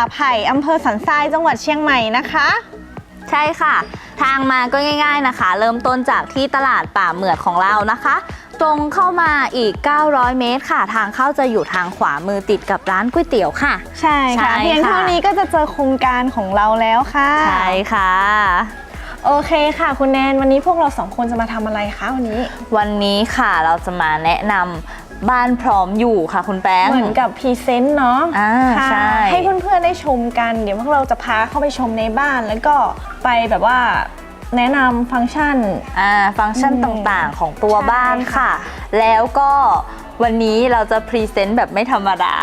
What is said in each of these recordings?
าไผ่อำเภอสันทรายจังหวัดเชียงใหม่นะคะ ใช่ค่ะ ทางมาก็ง่าย ๆนะคะ เริ่มต้นจากที่ตลาดป่าเหมือดของเรานะคะ ตรงเข้ามาอีก 900 เมตรค่ะ ทางเข้าจะอยู่ทางขวามือติดกับร้านก๋วยเตี๋ยวค่ะ ใช่ค่ะใช่เพียงค่ะเท่านี้ก็จะเจอโครงการของเราแล้วค่ะ ใช่ค่ะโอเคค่ะ คุณแนนวันนี้พวกเราสองคนจะมาทำอะไรคะวันนี้ วันนี้ค่ะเราจะมาแนะนำ บ้านพร้อมอยู่ค่ะคุณแป้ง เหมือนกับพรีเซนต์เนาะอ่าค่ะใช่ ให้เพื่อนๆได้ชมกัน เดี๋ยวพวกเราจะพาเข้าไปชมในบ้าน แล้วก็ไปแบบว่าแนะนำฟังก์ชัน อ่าฟังก์ชันอืมต่างๆของตัวใช่บ้านค่ะค่ะ แล้วก็วันนี้เราจะพรีเซนต์แบบไม่ธรรมดา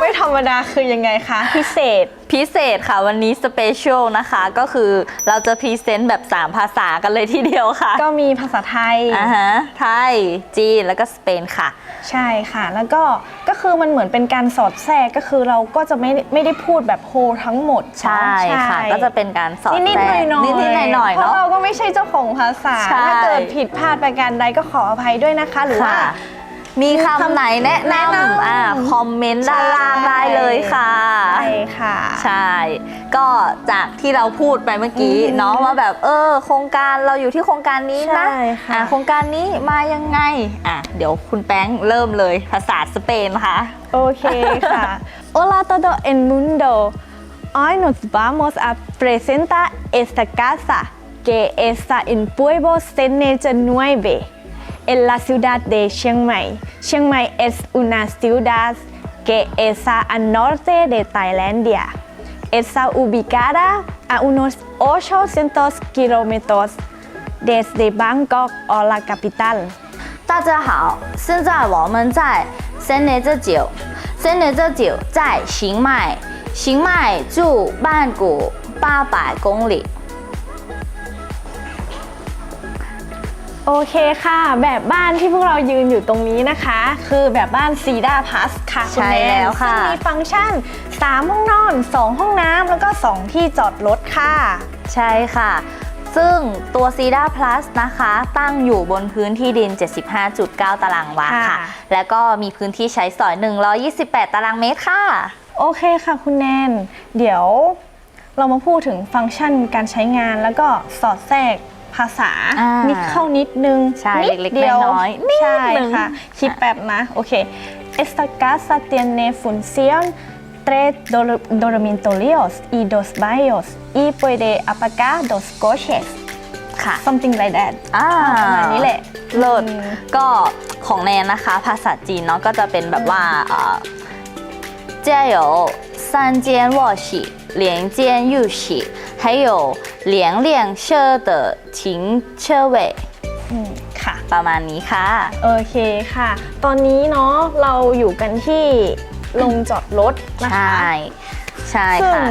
ไม่ธรรมดาคือยังไงคะ พิเศษ พิเศษค่ะวันนี้สเปเชียลนะคะ ก็คือเราจะพรีเซนต์แบบ 3 ภาษากันเลยทีเดียวค่ะก็มีภาษาไทย อ่าฮะไทย จีน แล้วก็สเปนค่ะ ใช่ค่ะ แล้วก็ก็คือมันเหมือนเป็นการสอดแทรกก็คือเราก็จะไม่ไม่ได้พูดแบบโฮทั้งหมดใช่ค่ะ ก็จะเป็นการสอนนิดๆหแทรน่อกยๆนิดๆหน่อยๆเพราะเนาะเราก็ไม่ใช่เจ้าของภาษา ใช่ถ้าเกิดผิดพลาดประการใดก็ขออภัยด้วยนะคะ หรือว่า ค่ะ มีคำไหนแนะแนะนำนำอ่าคอมเมนต์ด้านล่างได้เลยค่ะ ใช่ค่ะ ใช่ ก็จากที่เราพูดไปเมื่อกี้อืมเนาะว่าแบบเออ โครงการเราอยู่ที่โครงการนี้นะใช่ค่ะ อะโครงการนี้มายังไงอะเดี๋ยวคุณแป้งเริ่มเลยภาษาสเปนค่ะ โอเคค่ะ Hola todo el mundo Hoy nos vamos a presentar esta casa que está en Pueblo Seneca 9 en la ciudad de Chiang Mai. Chiang Mai es una ciudad que está al norte de Tailandia. Está ubicada a unos 800 kilómetros desde Bangkok o la capital. 大家好，现在我们在森雷这九，森雷这九在行迈，行迈驻曼谷八百公里。 โอเคค่ะ แบบบ้านที่พวกเรายืนอยู่ตรงนี้นะคะ คือแบบบ้านซีดาพัสค่ะคุณใช่แนนแล้วค่ะซึ่งมีฟังก์ชัน 3 ห้องนอน 2 ห้องน้ำแล้วก็ 2 ที่จอดรถค่ะ ใช่ค่ะซึ่งตัว c ีด a Plus นะคะ ตั้งอยู่บนพื้นที่ดิน 75.9 ตารางวาค่ะค่ะ แล้วก็มีพื้นที่ใช้สอย 128 ตารางเมตรค่ะ โอเคค่ะคุณแนน เดี๋ยวเรามาพูดถึงฟังก์ชันการใช้งานแล้วก็สอดแทรก ภาษาอ่นิดเข้านิดนึงนิดเล็ดีวน้อยๆใช่ค่ะ คิดแบบนะ โอเค Esta casa tiene función tres dormitorios y dos baños y puede apagar dos coches ค่ะ something like that อ่าประมาณนี้แหละ เลิศก็ของแนนนะคะ ภาษาจีนเนาะก็จะเป็นแบบว่าเอ่อจ้ายวซานเจียนวอชิ 连间浴室还有两辆车的停车位 อืมค่ะ ประมาณนี้ค่ะ โอเคค่ะ ตอนนี้เนาะเราอยู่กันที่ลงจอดรถนะ ใช่ คะ ใช่ ซึ่ง ค่ะ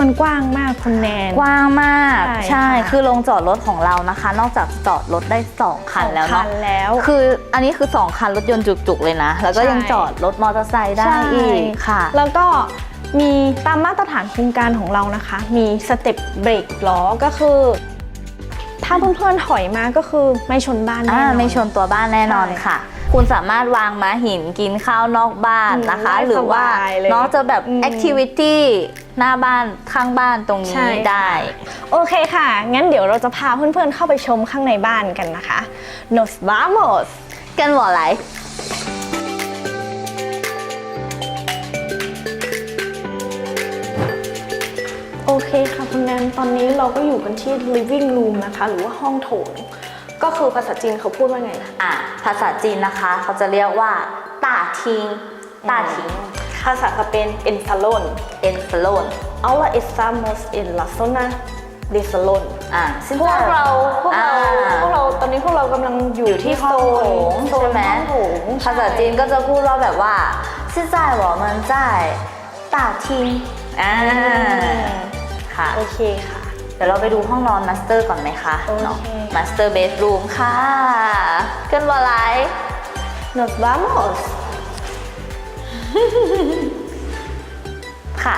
มันกว้างมากคุณแนน กว้างมาก ใช่ ใช่ ค่ะ คือโรงจอดรถของเรานะคะ นอกจากจอดรถได้ 2 คันแล้ว สองคั เนาะ นแล้ว คืออันนี้คือ 2 คันรถยนต์จุกๆเลยนะ แล้วก็ ใช่ ยังจอดรถมอเตอร์ไซค์ได้ ใช่ อีกค่ะ แล้วก็ มีตามมาตรฐานโครงการของเรานะคะ มีสเต็ปเบรกล้อก็คือ ถ้าเพื่อนๆถอยมาก็คือไม่ชนบ้านแน่อ่านอน ไม่ชนตัวบ้านแน่นอนใช่ค่ะ คุณสามารถวางม้าหินกินข้าวนอกบ้านนะคะอืมได้หรือว่าสบายเลยน้องจะแบบอืมแอคทิวิตี้หน้าบ้านข้างบ้านตรงใช่นี้ค่ะได้ โอเคค่ะ งั้นเดี๋ยวเราจะพาเพื่อนๆเข้าไปชมข้างในบ้านกันนะคะ Nos vamos กันหัวไหล โอเคค่ะคุณแนน ตอนนี้เราก็อยู่กันที่ living room นะคะ หรือว่าห้องโถง ก็คือภาษาจีนเขาพูดว่าไง อ่ะภาษาจีนนะคะ เขาจะเรียกว่าต้าทิงต้าทิง ภาษาสเปน en salón เอ็นสโลน ahora estamos en la zona de salón อ่ะ พวกเราพวกเรา อ่า พวกเราตอนนี้พวกเรากำลังอยู่ อยู่ที่ ที่ ห้องโถง โซ ใช่ น ไหม ห้องโถง ภาษาจีนก็จะพูดว่าแบบว่า现在我们在大厅อ่า อืม ค่ะ โอเคค่ะ เดี๋ยวเราไปดูห้องนอนมาสเตอร์ก่อนไหมคะโอเคเนาะมาสเตอร์เบดรูมค่ะเกันวาไล nos vamos ค่ะ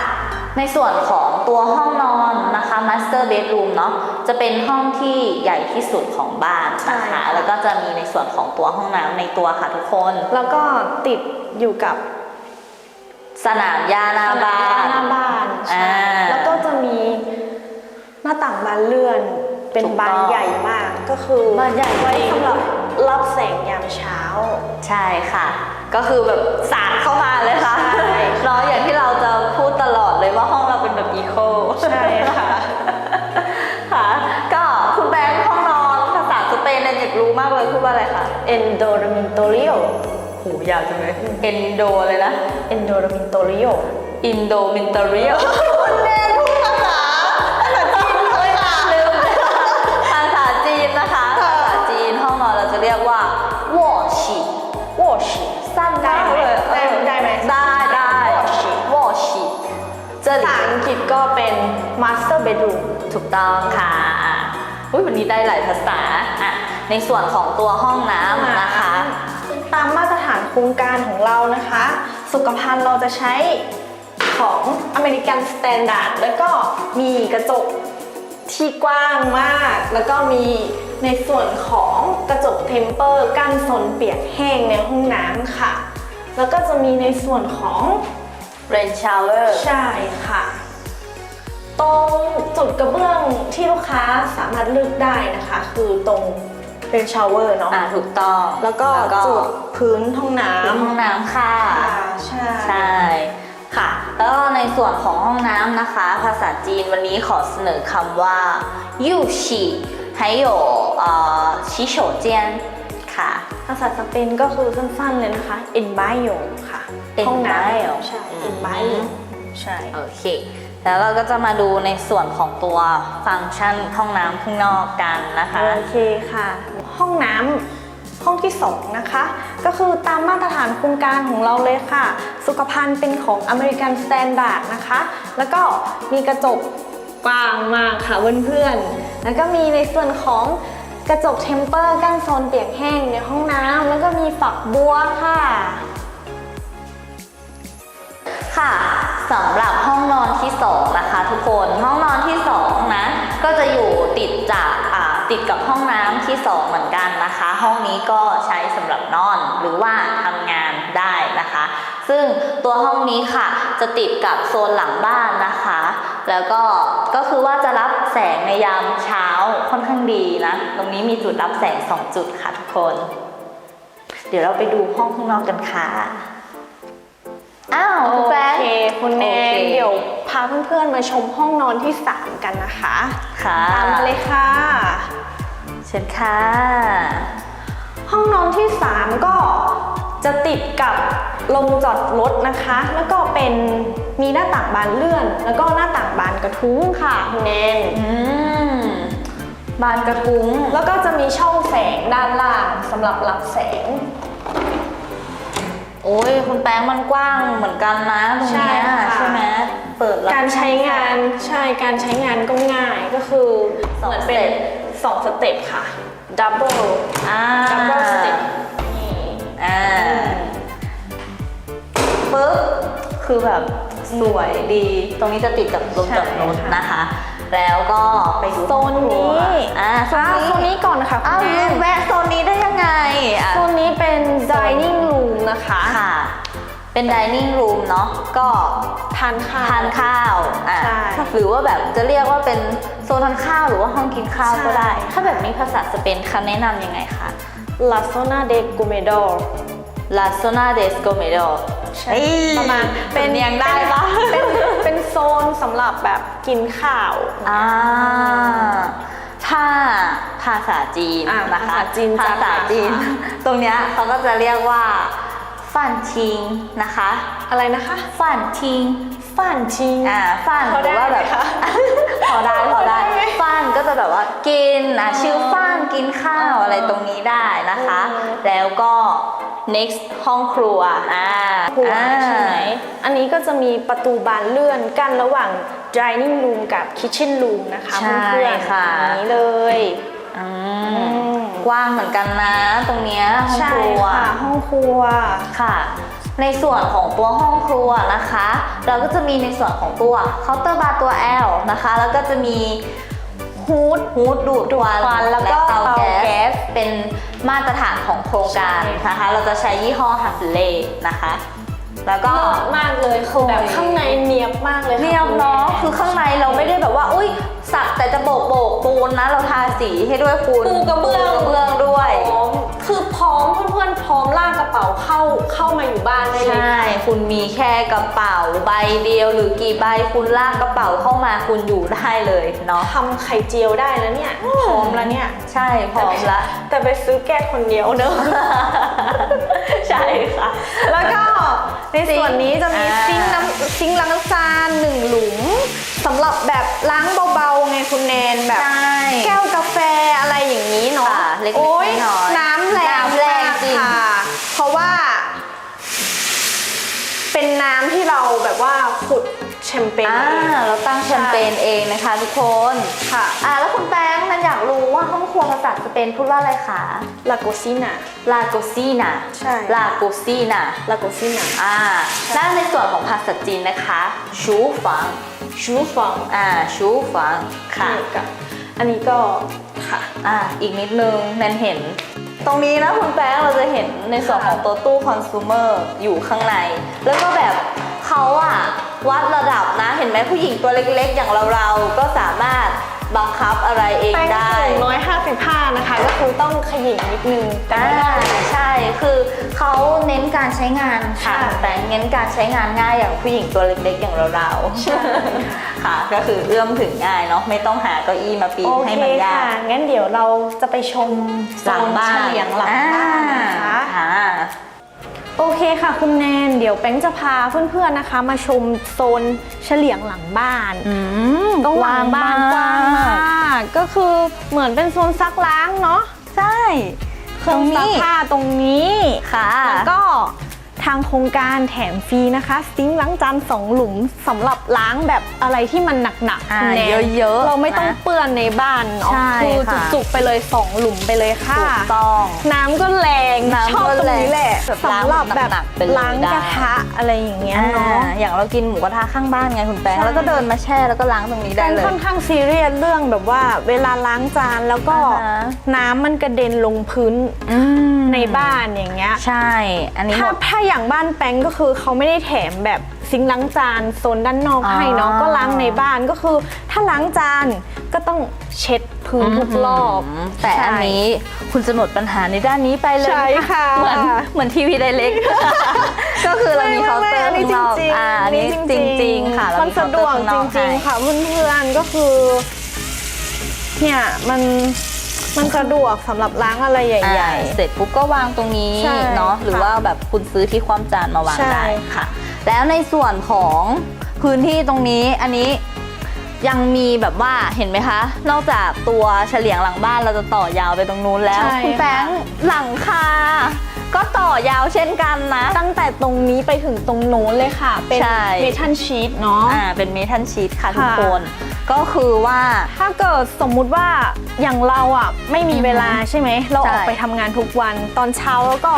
ในส่วนของตัวห้องนอนนะคะ master bedroom เนาะจะเป็นห้องที่ใหญ่ที่สุดของบ้านนะใช่คะค่ะแล้วก็จะมีในส่วนของตัวห้องน้ำในตัวค่ะทุกคน แล้วก็ติดอยู่กับสนามหญ้าหน้าบ้าน หน้าบ้านใช่อ่า แล้วก็จะมี หน้าต่างบานเลื่อนเป็นถูกต้องบานใหญ่มากก็คือบานใหญ่ไว้จริงสำหรับรับแสงยามเช้า ใช่ค่ะ ก็คือแบบสาดเข้ามาเลยค่ะใช่เนาะอย่างที่เราจะพูดตลอดเลยว่าห้องเราเป็นแบบอีโคใช่ค่ะค่ะ ก็คุณแบงค์ห้องนอนภาษาสเปนเนี่ยอยากรู้มากเลยพูดว่าอะไรคะ Endormitorio โหยาวจังเลยเอนโดเลยนะ Endormitorio อิ เราจะเรียกว่าวอชิวอชิสั้นมากเลยได้ไหมได้ไหมได้ได้วอชิวอชิเจอภาษาอังกฤษก็เป็น Master Bedroom ถูกต้องค่ะอุ้ยวันนี้ได้หลายภาษาอะในส่วนของตัวห้องน้ำนะคะ ตามมาตรฐานโครงการของเรานะคะ สุขภัณฑ์เราจะใช้ของอเมริกันสแตนดาร์ดแล้วก็มีกระจกที่กว้างมาก แล้วก็มี ในส่วนของกระจกเทมเปอร์กั้นโซนเปียกแห้งในห้องน้ำค่ะ แล้วก็จะมีในส่วนของเรนชาวเวอร์ใช่ค่ะ ตรงจุดกระเบื้องที่ลูกค้าสามารถเลือกได้นะคะ คือตรงเป็นชาวเวอร์เนาะอ่าถูกต้อง แล้วก็จุดพื้นห้องน้พื้นห้องน้ำค่ะำค่ะใช่ใช่ค่ะ แล้วก็ในส่วนของห้องน้ำนะคะ ภาษาจีนวันนี้ขอเสนอคำว่ายูชิ 还有呃洗手间ค่ะ ภาษาสเปนก็คือสั้นๆเลยนะคะ en baño ค่ะ En ห้องน้ baño ำใช่ อืม en baño ใช่ โอเค แล้วเราก็จะมาดูในส่วนของตัวฟังก์ชันห้องน้ำข้างนอกกันนะคะ โอเคค่ะ ห้องน้ำห้องที่ 2 นะคะ ก็คือตามมาตรฐานโครงการของเราเลยค่ะ สุขภัณฑ์เป็นของอเมริกันสแตนดาร์ดนะคะ แล้วก็มีกระจกกว้างมากค่ะเพื่อนๆ แล้วก็มีในส่วนของกระจกเทมเปอร์กั้นโซนเปียกแห้งในห้องน้ำแล้วก็มีฝักบัวค่ะ ค่ะสำหรับห้องนอนที่สองนะคะทุกคนห้องนอนที่สองนะก็จะอยู่ติดจากติดกับห้องน้ำที่สองเหมือนกันนะคะ ห้องนี้ก็ใช้สำหรับนอนหรือว่าทำงานได้นะคะ ซึ่งตัวห้องนี้ค่ะจะติดกับโซนหลังบ้านนะคะ แล้วก็ก็คือว่าจะรับแสงในยามเช้าค่อนข้างดีนะ ตรงนี้มีจุดรับแสง 2 จุดค่ะทุกคน เดี๋ยวเราไปดูห้องข้างนอกกันค่ะ อ้าวโอคุณแฟนเคคุณแนโอเคนเดี๋ยวพาเพื่อนๆมาชมห้องนอนที่ 3 กันนะคะ ค่ะ ตามมาเลยค่ะ เชิญค่ะ ห้องนอนที่ 3 ก็ จะติดกับลงจอดรถนะคะ แล้วก็เป็นมีหน้าต่างบานเลื่อน แล้วก็หน้าต่างบานกระทุ้งค่ะคุณแนนอืมบานกระทุ้ง แล้วก็จะมีช่องแสงด้านล่างสำหรับรับแสง โอ้ยคุณแป้งมันกว้างเหมือนกันนะตรงเนี้ยใช่ค่ะใช่ไหมเปิดรับการใช้งานใช่การใช้งานก็ง่ายก็คือสองเหมือนเป็นสเต็ปสองสเต็ปค่ะ double อ่า double step นี่ อ่าปึ๊บคือแบบสวยดี ตรงนี้จะติดกับรถจอดรถใช่ค่ะนะคะ แล้วก็ไปดูโซนนี้อ่าโซนอ่านี้โซนนี้ก่อนค่ะอ้าวคุณแนลืนมแวะโซนนี้ได้ยังไงอะโซนนี้เป็น dining room นะคะค่ะ เป็น dining room เนาะก็ทานข้าวทานข้าวอะใช่หรือว่าแบบจะเรียกว่าเป็นโซนทานข้าวหรือว่าห้องกินข้าวก็ได้ใช่ถ้าแบบนี้ภาษาสเปนคำแนะนำยังไงคะ La zona de comedor La zona de comedor ใช่ประมาณเป็นเนียงได้ปะเป็นเป็นโซนสำหรับแบบกินข้าวอ่าถ้าภาษาจีนอะนะคะภาษาจีนภาษาจีนจะค่ะตรงเนี้ยเขาก็จะเรียกว่าฟันทิงนะคะ อะไรนะคะฟันทิงฟ่านชิงอ่าฟันพอหรือว่าแบบได้ไหมคะพอได้พอ ก็จะแบบว่ากินอะชื่อฟันกินข้าวอะไรตรงนี้ได้นะคะอืมแล้วก็ next ห้องครัวอ่าครัวอ่าใช่ไหมอันนี้ก็จะมีประตูบานเลื่อนกั้นระหว่าง dining room กับ kitchen room นะคะใช่เพื่อนๆค่ะอย่างนี้เลยอือืมมกว้างเหมือนกันนะ ตรงเนี้ยห้องใช่ครัวค่ะห้องครัวค่ะในส่วนของตัวห้องครัวนะคะ เราก็จะมีในส่วนของตัวเคาน์เตอร์บาร์ตัว L นะคะ แล้วก็จะมี ฮูดฮูดดูดควันควันแล้วก็เตาเตาแก๊แก๊สสเป็นมาตรฐานของโครงการใช่ค่ะนะคะ เราจะใช้ยี่ห้อฮับเล่นะคะ แล้วก็ก็มากเลยคือแบบข้างในเนียบมากเลยค่ะเนียบเนาะคือข้างในเราไม่ได้แบบว่า อุ้ยสักแต่จะโบกโบกปูนนะ เราทาสีให้ด้วยปูนปูกระเบื้องปูกระเบื้องด้วยพร้อมคือพร้อมเพื่อนๆพร้อมลากกระเป๋าเข้าเข้ามาอยู่บ้านได้เลยใช่คุณมีแค่กระเป๋าใบเดียวหรือกี่ใบคุณลากกระเป๋าเข้ามาคุณอยู่ได้เลยเนาะทำไข่เจียวได้แล้วเนี่ยพร้อมแล้วเนี่ย ใช่พร้อมละแต่ไปซื้อแก้คนเดียวเนอะใช่ค่ะแล้วก็ ในส่วนนี้จะมีอ่าซิงค์น้ำซิงค์ล้างจานหนึ่งหลุมสำหรับแบบล้างเบาๆไงคุณแนนแบบใช่แก้วกาแฟอะไรอย่างนี้เนาะค่ะเล็กๆโอ้ยน้อยๆน้ำแรงน้ำแรง มาก จริง ค่ะ เพราะว่า เป็นน้ำที่เราแบบว่าขุดแช มเปญอ่าเองเราตั้งแชมเปญเองนะคะทุกคนค่ะอ่าแล้วคุณแป้งนันอยากรู้ว่าห้องครัวภาษาสเปนพูดว่าอะไรคะลาโกซิน่าลาโกซีนาใช่ลาโกซีนาลาโกซิน่าอ่าและในส่วนของภาษาจีนนะคะชูฟังชูฟองอ่าชูฟังค่ะนี่กับอันนี้ก็ค่ะอ่าอีกนิดนึงแนนเห็นตรงนี้นะคุณแป้งเราจะเห็นในส่วนของตัวตู้คอน sumer อยู่ข้างใน แล้วก็แบบเขาอะ วัดระดับนะ เห็นไหมผู้หญิงตัวเล็กๆ อย่างเราๆ ก็สามารถบังคับอะไรเองแป้งได้สูงร้อยห้าสิบห้านะคะ ก็คือต้องขยิงนิดนึงแต่อ่าไม่ได้ ใช่ คือเขาเน้นการใช้งานค่ะใช่แต่เน้นการใช้งานง่ายอย่างผู้หญิงตัวเล็กๆ อย่างเราๆ ค่ะ ก็คือเอื้อมถึงง่ายเนาะ ไม่ต้องหาเก้าอี้มาปีนโอให้เคมันยาค่ะกงั้นเดี๋ยวเราจะไปชมหลังบ้านโซเฉลียงหลังบ้านนะคะอ่า โอเคค่ะคุณแนน เดี๋ยวแป้งจะพาเพื่อนๆนะคะ มาชมโซนเฉลียงหลังบ้านอืมตรงหลังบ้านกว้างมากก็คือเหมือนเป็นโซนซักล้างเนาะใช่เครื่องซักผ้าตรงนี้ค่ะแล้วก็ ทางโครงการแถมฟรีนะคะซิงค์ล้างจานสองหลุมสำหรับล้างแบบอะไรที่มันหนักๆอ่าคุณแนนเยอะๆเราไม่ต้องนะเปื้อนในบ้านเนาะใช่คือค่ะ จุกๆไปเลยสองหลุมไปเลยค่ะ ถูกต้อง น้ำก็แรงน้ำชอบก็ตรงแรงนี้แหละแบบสำหรับแบบล้างหนักๆไปเลยล้างได้ กระทะอะไรอย่างเงี้ยอ่าเนาะอย่างเรากินหมูกระทะข้างบ้านไงคุณแป้งใช่ แล้วก็เดินมาแช่แล้วก็ล้างตรงนี้ได้เป็นเลย ค่อนข้างซีเรียสเรื่องแบบว่า เวลาล้างจานแล้วก็อ่าฮะ น้ำมันกระเด็นลงพื้นอืมในบ้านอย่างเงี้ย ใช่ อันนี้หถ้ามด ถ้าอย่างบ้านแป้งก็คือเขาไม่ได้แถมแบบซิงค์ล้างจานโซนด้านนอกอ๋อให้เนาะก็ล้างในบ้านก็คือ ถ้าล้างจานก็ต้องเช็ดพื้นทุกรอบมแต่อันนี้คุณจะหมดปัญหาในด้านนี้ไปเลยใช่ค่ะเหมือนเหมือนทีวีไดเล็ก ก็คือเรามีเคาน์เตอร์อันนี้จข้างนอกริงอ่าๆอันนี้จริง ๆ ค่ะเรามันมีเคาสะน์เตดอวร์กข้างนจอกริงให้ๆค่ะเพื่อนๆก็คือ เนี่ยมัน มันสะดวกสำหรับล้างอะไรใหอ่าญ่เสร็จปุ๊บก็วางตรงนี้ใช่เนาะหรือค่ะว่าแบบคุณซื้อที่คว่ำจานมาวางใช่ได้ค่ะ แล้วในส่วนของพื้นที่ตรงนี้อันนี้ยังมีแบบว่าเห็นไหมคะ นอกจากตัวเฉลียงหลังบ้านเราจะต่อยาวไปตรงนู้นแล้ว ใช่คุณแป้งค่ะ หลังคา ก็ต่อยาวเช่นกันนะๆตั้งแต่ตรงนี้ไปถึงตรงโน้นเลยค่ะ เป็นใช่ เมทัลชีตเนาะ อ่าเป็นเมทัลชีตค่ะทุกค่ะ คน ก็คือว่า ถ้าเกิดสมมุติว่าอย่างเราอะไม่มีเวลาใช่ไหม เราออกใช่ ไปทำงานทุกวันตอนเช้าแล้วก็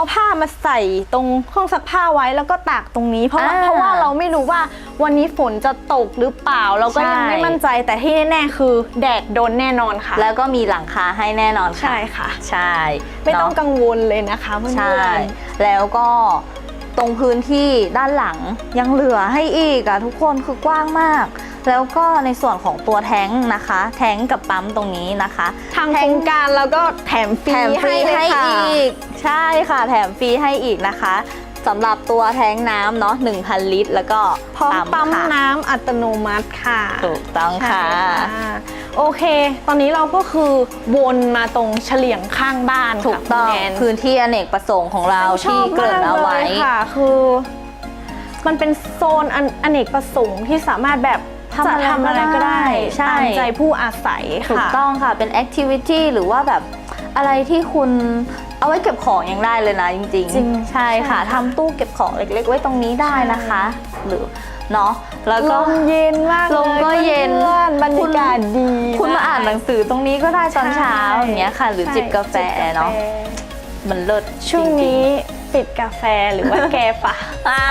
เอาผ้ามาใส่ตรงเครื่องซักผ้าไว้แล้วก็ตากตรงนี้ เพราะว่าอ่าเพราะว่าเราไม่รู้ว่าวันนี้ฝนจะตกหรือเปล่า เราก็ยังใช่ ไม่มั่นใจแต่ที่แน่ๆคือแดดโดนแน่นอนค่ะแล้วก็มีหลังคาให้แน่นอนค่ะ ใช่ค่ะ ใช่ไม่ต้องเนะกังวลเลยนะคะเพื่อนๆ ใช่ แล้วก็ตรงพื้นที่ด้านหลังยังเหลือให้อีกอะทุกคนคือกว้างมาก แล้วก็ในส่วนของตัวแท้งนะคะ แท้งกับปั๊มตรงนี้นะคะทางโครงการแล้วก็แถมฟรีแถมฟรีเลยให้ค่ะอีก ใช่ค่ะ แถมฟรีให้อีกนะคะสำหรับตัวแท้งน้ำเนาะ1,000 ลิตร แล้วก็พร้อมปั๊มค่ะน้ำอัตโนมัติค่ะถูกต้องค่ะใช่ค่ะ โอเค ตอนนี้เราก็คือวนมาตรงเฉลียงข้างบ้านถูกต้องค่ะคุณแนนพื้นที่อเนกประสงค์ของเราชที่อบเกริ่นเอาไว้มกลยค่ะ คือ มันเป็นโซนอนอเนกประสงค์ที่สามารถแบบ ทำอะไรจะทำอะไรก็ได้ใช่ ตามใจผู้อาศัยถูกค่ะ ต้องค่ะ เป็นแอคทิวิตี้หรือว่าแบบอะไรที่คุณเอาไว้เก็บของยังได้เลยนะจริงจริงใช่ค่ะใช่ค่ะ ทำตู้เก็บของเล็ก ๆ ไว้ตรงนี้ได้นะคะ หรือเนาะแล้วลก็ มเย็นมากลมก็เย็นพื่อนๆบรรยากาศดีคุณมาอ่านหนังสือตรงนี้ก็ได้ตอนเช้าอย่างเงี้ยค่ะ หรือใช่จิบกาแฟเนาะจิบกฟมันเลิศช่วงจรินี้ปิดกาแฟหรือว่าแกฝะๆอ่า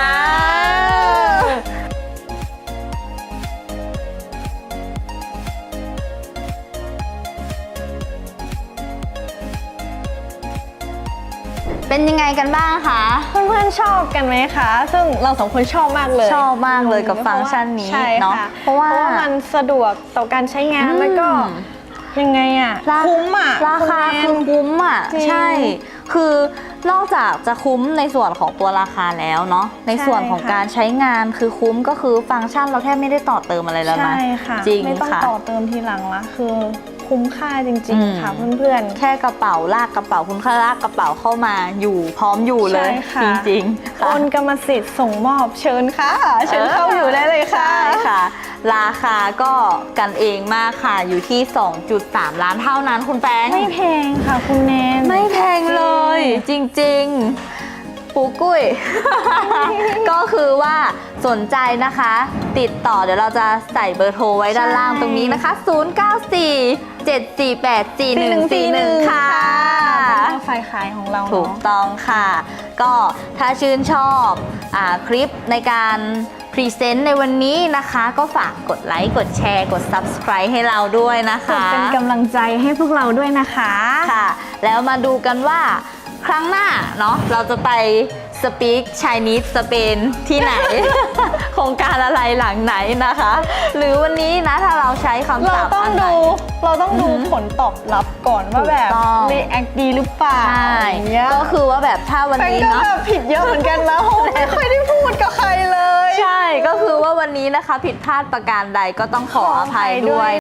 เป็นยังไงกันบ้างคะ เพื่อนๆชอบกันไหมคะ ซึ่งเราสองคนชอบมากเลยชอบมากเลยกับฟังก์ชันนี้ใช่เนาะค่ะเพราะว่า มันสะดวกต่อการใช้งานอืม แล้วก็ยังไงอะรา คุ้มอะราคาณแนคือคุ้มอะจริงใช่ คือนอกจากจะคุ้มในส่วนของตัวราคาแล้วเนาะในส่วนของใช่ค่ะ การใช้งานคือคุ้มก็คือฟังก์ชันเราแทบไม่ได้ต่อเติมอะไรแล้วนะ ใช่ค่ะจริงไม่ต้องค่ะ ต่อเติมทีหลังละคือ คุ้มค่าจริงอืมๆค่ะเพื่อนๆ แค่กระเป๋าลากกระเป๋าคุณค่าลากกระเป๋าเข้ามาอยู่พร้อมอยู่เลย ใช่ค่ะ จริงๆโอค่ะ นกรรมสิทธิ์ส่งมอบเชิญค่ะ เชิญเข้าอยู่ได้เลยค่ะ ใช่ค่ะ ราคาก็กันเองมากค่ะ อยู่ที่ 2.3 ล้านเท่านั้นคุณแป้งไม่แพงค่ะคุณแนน ไม่แพงเลย จริงๆ ปูกุ้ย ก็คือว่าสนใจนะคะ ติดต่อเดี๋ยวเราจะใส่เบอร์โทรไว้ด้านล่างตรงนี้นะคะ 094 748 4141 ค่ะ เป็นไฟขายของเราถูกเนาะ ต้องค่ะ ก็ถ้าชื่นชอบอาคลิปในการพรีเซนต์ในวันนี้นะคะ ก็ฝากกดไลค์ กดแชร์ กด Subscribe ให้เราด้วยนะกดคะ เป็นกำลังใจให้พวกเราด้วยนะคะ ค่ะ แล้วมาดูกันว่าครั้งหน้าเนาะเราจะไป สปีกช i นิ e สเปนที่ไหน โครงการอะไรหลังไหนนะคะ หรือวันนี้นะถ้าเราใช้คำเราศัพท์ต้องอันไหน ดู เราต้องดูอือหือผลตอบรับก่อนว่าแบบถูกต้อง รีแอคดีหรือเปล่าใช่อย่างเงี้ยก็คือว่าแบบถ้าวันแฟนนี้ก็เนาะ แบบผิดเยอะเหมือนกันนะเพราะว่าไม่ค่อยได้พูดกับใครเลย ใช่ก็คือว่าวันนี้นะคะผิดพลาดประการใดก็ต้องขออภัยด้วย